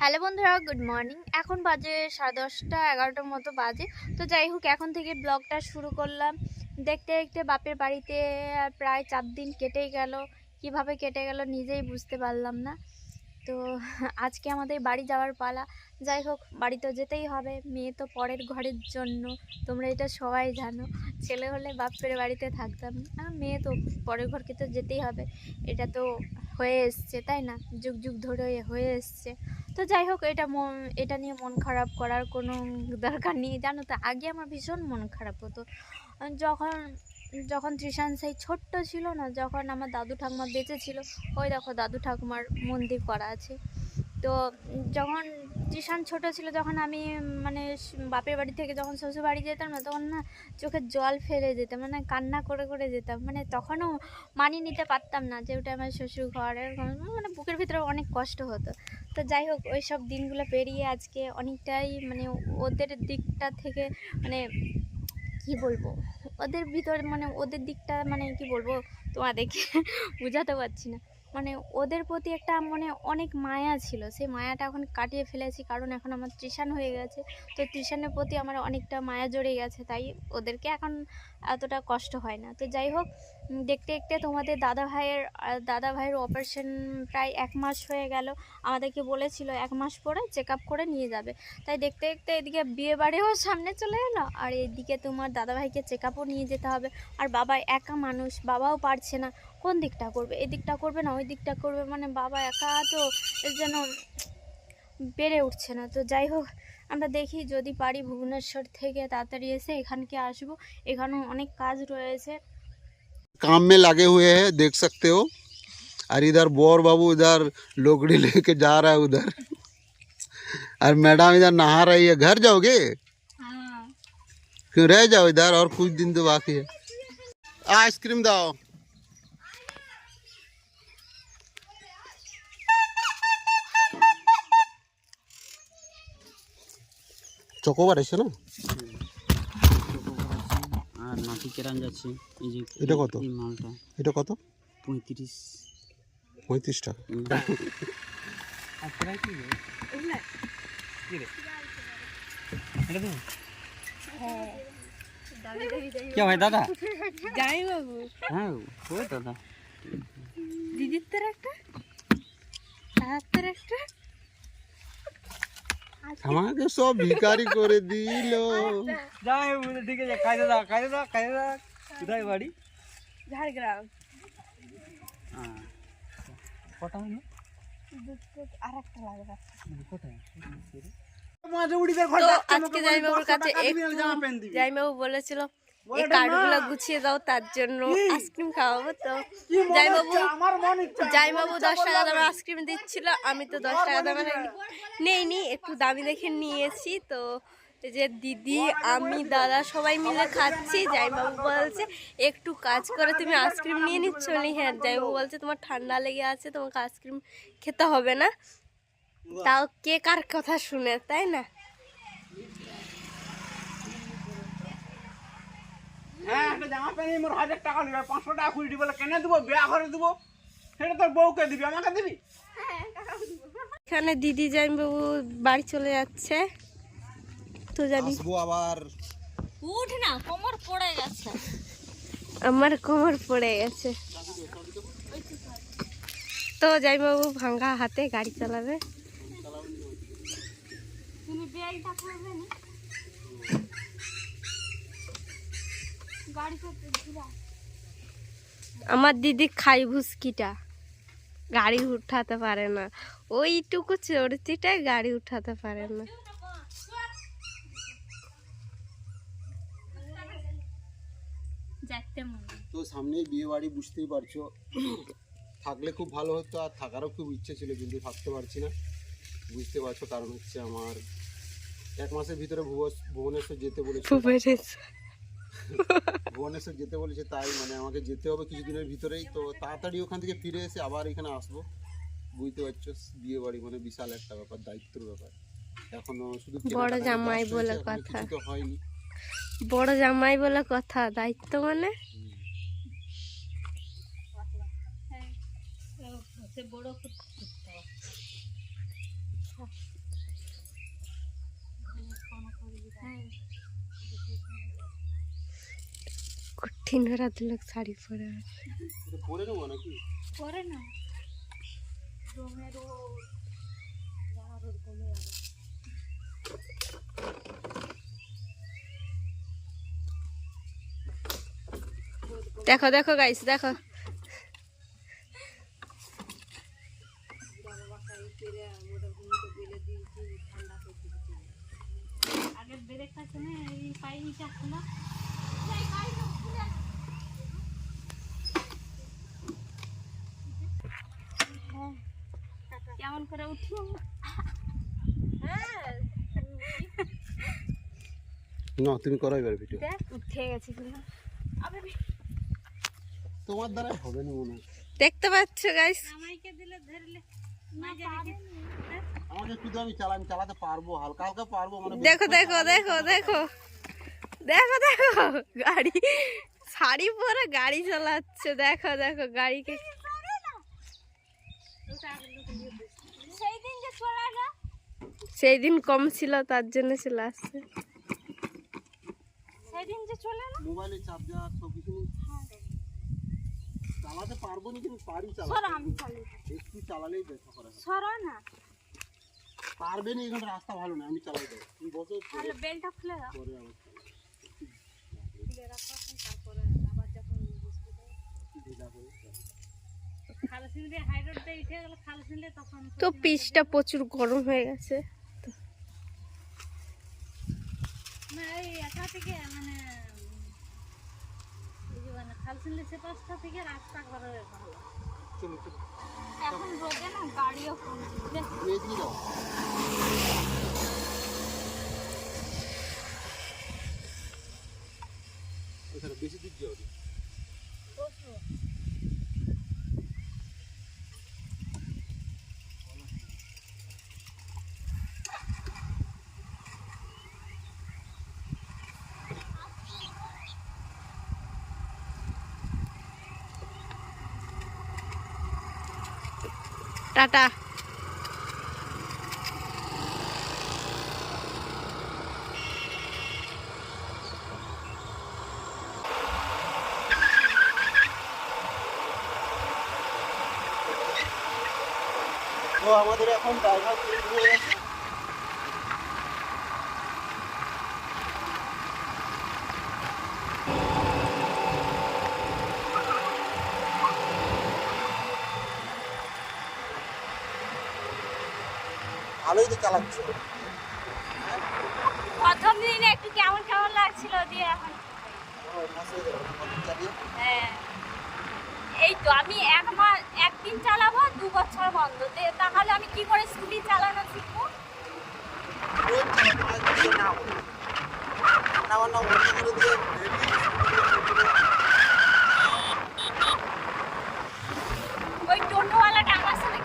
Hello বন্ধুরা, good morning. এখন বাজে সাড়ে দশটা, এগারোটার মতো বাজে। তো যাই হোক, এখন থেকে ব্লগটা শুরু করলাম। দেখতে দেখতে বাপের বাড়িতে প্রায় চার দিন কেটেই গেল। কীভাবে কেটে গেল নিজেই বুঝতে পারলাম না। তো আজকে আমাদের বাড়ি যাওয়ার পালা। যাই হোক, বাড়ি তো যেতেই হবে। মেয়ে তো পরের ঘরের জন্য। তোমরা এটা সবাই জানো। ছেলে হলে বাপের বাড়িতে থাকতাম না। মেয়ে তো পরের ঘরকে তো যেতেই হবে। এটা তো হয়ে এসছে, তাই না? যুগ যুগ ধরে হয়ে এসছে। তো যাই হোক, এটা এটা নিয়ে মন খারাপ করার কোনো দরকার নেই। জানো তো, আগে আমার ভীষণ মন খারাপ হতো। যখন যখন ত্রিশান সেই ছোট্ট ছিল না, যখন আমার দাদু ঠাকুমা বেঁচে ছিল, ওই দেখো দাদু ঠাকুমার মন্দির করা আছে। তো যখন ত্রিশান ছোট ছিল, যখন আমি মানে বাপের বাড়ি থেকে যখন শ্বশুর বাড়ি যেতাম না, তখন না চোখে জল ফেলে যেতাম মানে কান্না করে করে যেতাম। মানে তখনও মানিয়ে নিতে পারতাম না যে ওটা আমার শ্বশুর ঘর, এরকম মানে বুকের ভিতরে অনেক কষ্ট হতো। তো যাই হোক, ওই সব দিনগুলো পেরিয়ে আজকে অনেকটাই মানে ওদের দিকটা থেকে মানে কি বলব, ওদের ভিতর মানে ওদের দিকটা মানে কি বলব তোমাদেরকে বোঝাতে পারছি না। মানে ওদের প্রতি একটা মানে অনেক মায়া ছিল। সেই মায়াটা এখন কাটিয়ে ফেলেছি কারণ এখন আমার ত্রিশান হয়ে গেছে। তো ত্রিশানের প্রতি আমার অনেকটা মায়া জড়ে গেছে, তাই ওদেরকে এখন এতটা কষ্ট হয় না। তো যাই হোক দেখতে দেখতে তোমাদের দাদা ভাইয়ের দাদা ভাইয়ের অপারেশন প্রায় এক মাস হয়ে গেল। আমাদেরকে বলেছিল এক মাস পরে চেক করে নিয়ে যাবে। তাই দেখতে দেখতে এদিকে বিয়ে বাড়িও সামনে চলে এলো আর এদিকে তোমার দাদা ভাইকে চেক নিয়ে যেতে হবে। আর বাবা একা মানুষ, বাবাও পারছে না। কোন দিকটা করবে এই দিকটা করবে না ওই দিকটা করবে মানে বাবা একা তো এর যেন বেড়ে উঠছে না তো যাই হোক আমরা দেখি যদি পারি ভুবনেশ্বর থেকে তাড়াতাড়ি এসে এখানকে আসবো এখানেও অনেক কাজ রয়েছে काम में लगे हुए हैं देख सकते हो और इधर बोर बाबू इधर लोकड़ी लेके जा रहा है उधर और मैडम इधर नहा रही है घर जाओगे हाँ क्यों रह जाओ इधर और कुछ दिन तो बाकी है आइसक्रीम दाओ চকোবার এসে না? আর নাটি কেরান যাচ্ছে এই যে এটা কত? এই মালটা। এটা কত? পঁয়ত্রিশ। পঁয়ত্রিশ টাকা কে ভাই দাদা? যাই বাবু হ্যাঁ ওই দাদা। দিদির তোর একটা? দাদার তোর একটা? আমাকে সব ভিকারি করে দিল। যাই ঠিক আছে খাই দাও খাই দাও খাই দাও। কোথায় বাড়ি? ঝাড়গ্রাম। হ্যাঁ। কটা হলো? আজকে জামাইবাবুর কাছে একটু জামাইবাবু বলেছিল এই কার্ডগুলো গুছিয়ে দাও তার জন্য আইসক্রিম খাওয়াবো তো। জামাইবাবু জামাইবাবু দশ টাকা দামের আইসক্রিম দিচ্ছিল আমি তো দশ টাকা দামের নেই নি একটু দামি দেখে নিয়েছি তো। এই যে দিদি আমি দাদা সবাই মিলে খাচ্ছি জামাইবাবু বলছে একটু কাজ করে তুমি আইসক্রিম নিয়ে নিচ্ছ? নি হ্যাঁ জামাইবাবু বলছে তোমার ঠান্ডা লেগে আছে তোমাকে আইসক্রিম খেতে হবে না। তাও কে কার কথা শুনে তাই না হ্যাঁ একটা জামা প্যান্ট মোর হাজার টাকা নিবে পাঁচশো টাকা কুড়ি বলে কেন দেবো বিয়া করে দেবো? সেটা তোর বউকে দিবি আমাকে দিবি? এখানে দিদি জামাইবাবু বাড়ি চলে যাচ্ছে। তো জানি আবার। উঠ না কোমর পড়ে গেছে। আমার কোমর পড়ে গেছে। তো জামাইবাবু ভাঙ্গা হাতে গাড়ি চালাবে। আমার দিদি খাই ভুসকিটা। গাড়ি উঠাতে পারে না। ওইটুকু চড়তিটাই গাড়ি উঠাতে পারে না। তো সামনেই বিয়ে বাড়ি বুঝতেই পারছ। থাকলে খুব ভালো হতো আর থাকারও খুব ইচ্ছে ছিল কিন্তু থাকতে পারছি না। বুঝতে পারছ কারণ হচ্ছে আমার এক মাসের ভিতরে ভুবনেশ্বর যেতে বলেছে ভুবনেশ্বর যেতে বলেছে তাই মানে আমাকে যেতে হবে কিছুদিনের ভিতরেই। তো তাড়াতাড়ি ওখান থেকে ফিরে এসে আবার এখানে আসব। বুঝতে পারছ বিয়ে বাড়ি মানে বিশাল একটা ব্যাপার দায়িত্বর ব্যাপার। এখনও শুধু বড় জামাই বলে কথা। তো হয়নি। বড় জামাই বলে কথা দায়িত্ব মানে? বড় তিন রাত লোক শাড়ি পরে পরে নেব নাকি করে না দেখো দেখো গাইস দেখো। আগে ব্রেক আছে না এই পায়ে নিচে আসছে না কেমন করে উঠি হ্যাঁ না তুমি করো এবার ভিডিও। দেখ উঠে গেছে পুরো আবার তোমার দ্বারা হবে না মনে দেখতে পাচ্ছ গাইস আমাকে দিলে ধরলে। না আমাকে একটু দাও, আমি চালা আমি চালাতে পারব হালকা হালকা পারব মানে দেখো দেখো দেখো দেখো। দেখো দেখো গাড়ি শাড়ি পরে গাড়ি চালাচ্ছে। দেখো দেখো গাড়িকে সেই দিন যে চলে আসা সেই দিন কম ছিল তার জন্য চলে আসছে। সেই দিন যে চলে এলো? মোবাইলে চার্জার সব কিছু নেই। চালাতে পারব না কিন্তু পারি সরো চালাতে আমি চালি একটু চালালেই দেখা করা। হবে। না। পারবে না এখানে রাস্তা ভালো না আমি চালাই দেবো। তুমি বসো তাহলে বেলটা খুলে দাও। পরে আবার চালাবো। একটু ঢিলা করে তো পিচটা প্রচুর গরম হয়ে গেছে না এই একা থেকে মানে এই যে মানে খালসিনলে সে পাঁচটা থেকে রাস্তা করে ভালো চলো চলো। এখন রোদে না গাড়িও বেশি দিক যাও টাটা। আমাদের এখন ড্রাইভার চেঞ্জ হয়ে গেছে ভালোই তো চালাচ্ছে প্রথম দিন একটু কেমন কেমন লাগছিল দিয়ে এখন চালিয়ে হ্যাঁ এই তো, আমি এক মাস একদিন চালাবো, দু বছর বন্ধ। তাহলে আমি কি করে স্কুটি চালানো শিখব? ওই টোটোওয়ালাটা আমার সাথে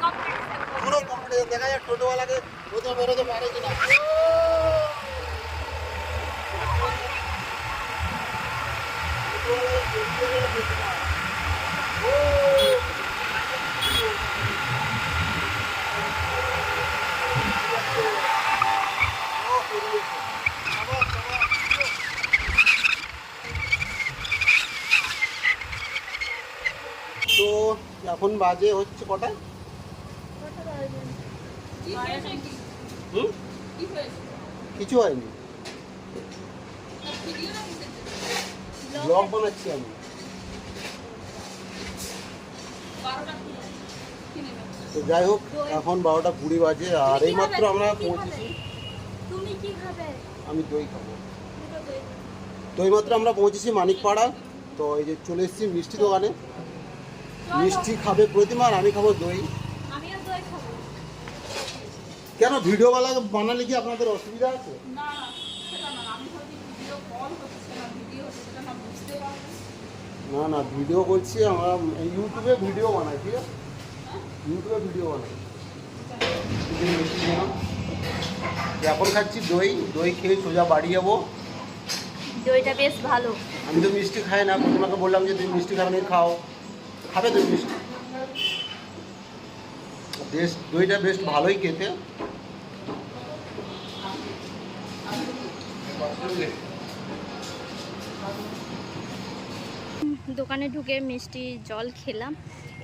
দেখা যায় টোটোওয়ালাকে প্রথম বেরোতে পারে কিনা। তো এখন বাজে হচ্ছে হুম? কিছু হয়নি। ব্লগ বানাচ্ছি আমি। তো যাই হোক এখন বারোটা কুড়ি বাজে আর এই মাত্র আমরা পৌঁছেছি। আমি দই খাব। তো এই মাত্র আমরা পৌঁছেছি মানিকপাড়া। তো এই যে চলে এসেছি মিষ্টি দোকানে। মিষ্টি খাবে প্রতিমা আর আমি খাব দই। দই কেন ভিডিওওয়ালা বানালে কি আপনাদের অসুবিধা আছে? না না ভিডিও করছি আমরা ইউটিউবে ভিডিও বানাই ঠিক আছে ইউটিউবে ভিডিও বানাই এখন খাচ্ছি দই। দই খেয়ে সোজা বাড়ি যাব। দইটা বেশ ভালো। আমি তো মিষ্টি খাই না প্রতিমাকে বললাম যে তুমি মিষ্টি খাবে খাও। খাবে তুমি মিষ্টি। বেশ দইটা বেশ ভালোই খেতে। দোকানে ঢুকে মিষ্টি জল খেলাম।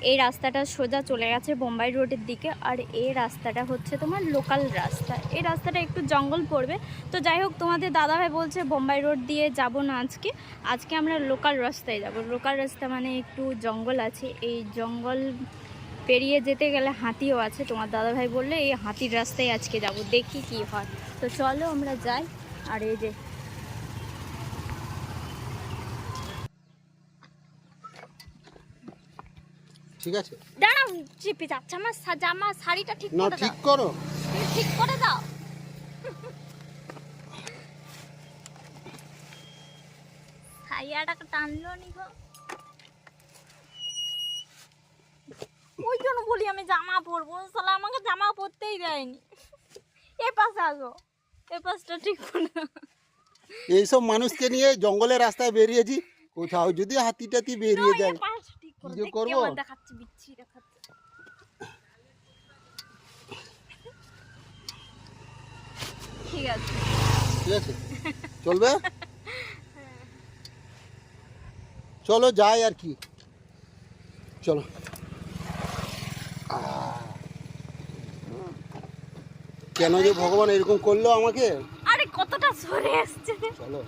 এই রাস্তাটা সোজা চলে গেছে বোম্বাই রোডের দিকে আর এই রাস্তাটা হচ্ছে তোমার লোকাল রাস্তা। এই রাস্তাটা একটু জঙ্গল পড়বে। তো যাই হোক, তোমাদের দাদাভাই বলছে, বোম্বাই রোড দিয়ে যাব না আজকে। আজকে আমরা লোকাল রাস্তায় যাব। লোকাল রাস্তা মানে একটু জঙ্গল আছে। এই জঙ্গল পেরিয়ে যেতে গেলে হাতিও আছে। তোমার দাদাভাই বললে, এই হাতির রাস্তায় আজকে যাব। দেখি কি হয়। তো চলো আমরা যাই। আর এই যে ঠিক আছে? দাঁড়াও চিপে যাচ্ছে আমার জামা শাড়িটা ঠিক করে ঠিক দাও। করো। ঠিক করে দাও। ছাইয়াটাকে টানলো নি গো। ওই জন্য বলি আমি জামা পরবো আমাকে জামা পরতেই দেয়নি। এ পাশে আসো এ পাশটা ঠিক করে দাও। এইসব মানুষকে নিয়ে জঙ্গলের রাস্তায় বেরিয়েছি কোথাও যদি হাতি টাতি বেরিয়ে যায়। ঠিক কি যে করব? দেখাচ্ছি বিচ্ছি দেখাচ্ছি ঠিক আছে ঠিক আছে চলবে চলো যাই আর কি চলো কেন যে ভগবান এরকম করল আমাকে আরে কতটা সরে আসছে। চলো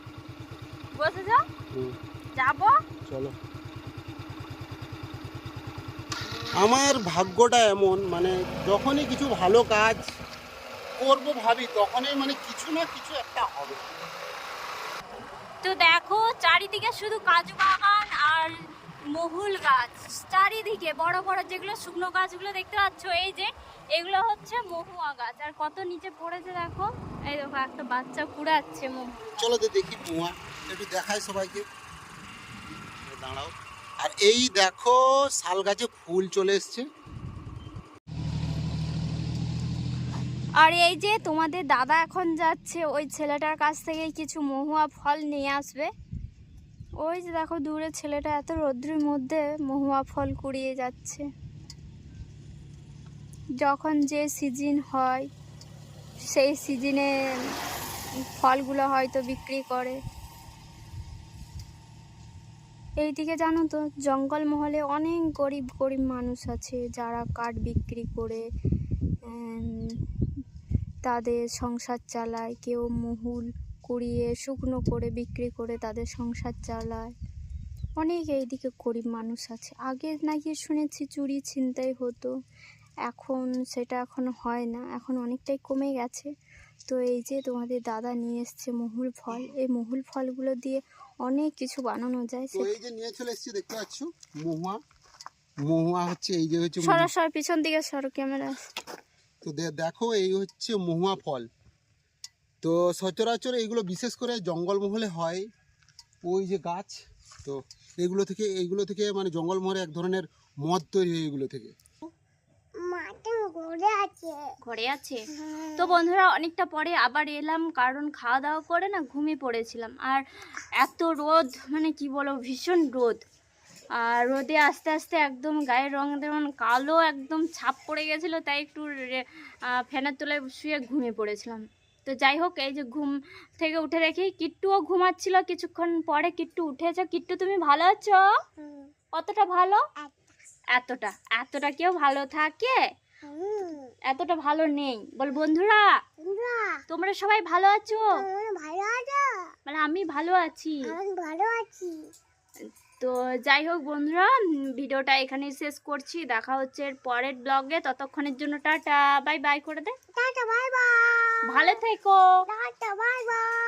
বসে যাও। হুম, যাব? চলো আমার ভাগ্যটা এমন মানে যখনই কিছু ভালো কাজ করব ভাবি তখনই মানে কিছু না কিছু একটা হবে। তো দেখো চারিদিকে শুধু কাজু বাগান আর মহুল গাছ। চারিদিকে বড় বড় যেগুলো শুকনো গাছগুলো দেখতে পাচ্ছ এই যে এগুলো হচ্ছে মহুয়া গাছ। আর কত নিচে পড়েছে দেখো এই দেখো একটা বাচ্চা কুড়াচ্ছে মহু চলো দেখি কুয়া একটু দেখায় সবাইকে। দাঁড়াও। আর এই দেখো শাল গাছে ফুল চলে এসছে। আর এই যে তোমাদের দাদা এখন যাচ্ছে, ওই ছেলেটার কাছ থেকে কিছু মহুয়া ফল নিয়ে আসবে। ওই যে দেখো দূরে ছেলেটা এত রৌদ্রের মধ্যে মহুয়া ফল কুড়িয়ে যাচ্ছে। যখন যে সিজন হয়, সেই সিজনে ফলগুলো হয়তো বিক্রি করে। এইদিকে জানো তো জঙ্গল মহলে অনেক গরিব গরিব মানুষ আছে যারা কাঠ বিক্রি করে তাদের সংসার চালায়। কেউ মহুল কুড়িয়ে শুকনো করে বিক্রি করে তাদের সংসার চালায়। অনেক এইদিকে গরিব মানুষ আছে। আগে নাকি শুনেছি চুরি ছিনতাই হতো, এখন সেটা এখন হয় না, এখন অনেকটাই কমে গেছে। তো এই যে তোমাদের দাদা নিয়ে এসছে মহুল ফল, এই মহুল ফলগুলো দিয়ে অনেক কিছু বানানো যায় তো এই যে নিয়ে চলে এসছি দেখতে পাচ্ছ? মহুয়া। মহুয়া হচ্ছে এই যে হচ্ছে সরাসরি পিছন দিকে সরো ক্যামেরা তো দেখো এই হচ্ছে মহুয়া ফল। তো সচরাচর এইগুলো বিশেষ করে জঙ্গলমহলে হয়। ওই যে গাছ তো এগুলো থেকে এইগুলো থেকে মানে জঙ্গলমহলে এক ধরনের মদ তৈরি হয় এগুলো থেকে। ঘরে আছে। তো বন্ধুরা অনেকটা পরে আবার এলাম কারণ খাওয়া দাওয়া করে না ঘুমিয়ে পড়েছিলাম। আর এত রোদ মানে কি বলব ভীষণ রোদ। আর রোদে আস্তে আস্তে একদম গায়ের রং যেমন কালো একদম ছাপ পড়ে গেছিল তাই একটু ফ্যানের তলায় শুয়ে ঘুমিয়ে পড়েছিলাম। তো যাই হোক এই যে ঘুম থেকে উঠে দেখি কিট্টুও ঘুমাচ্ছিল কিছুক্ষণ পরে। কিট্টু উঠেছে। কিট্টু তুমি ভালো আছো? কতটা ভালো? এতটা। এতটা কেউ ভালো থাকে? এতটা ভালো নেই। বল বন্ধুরা তোমরা সবাই ভালো আছো? ভালো আছো? মানে আমি ভালো আছি। ভালো আছি। তো যাই হোক বন্ধুরা ভিডিওটা এখানেই শেষ করছি। দেখা হচ্ছে এর পরের ব্লগে। ততক্ষণের জন্য টাটা বাই বাই করে দে। Tata bye bye. ভালো থেকো। Tata bye bye.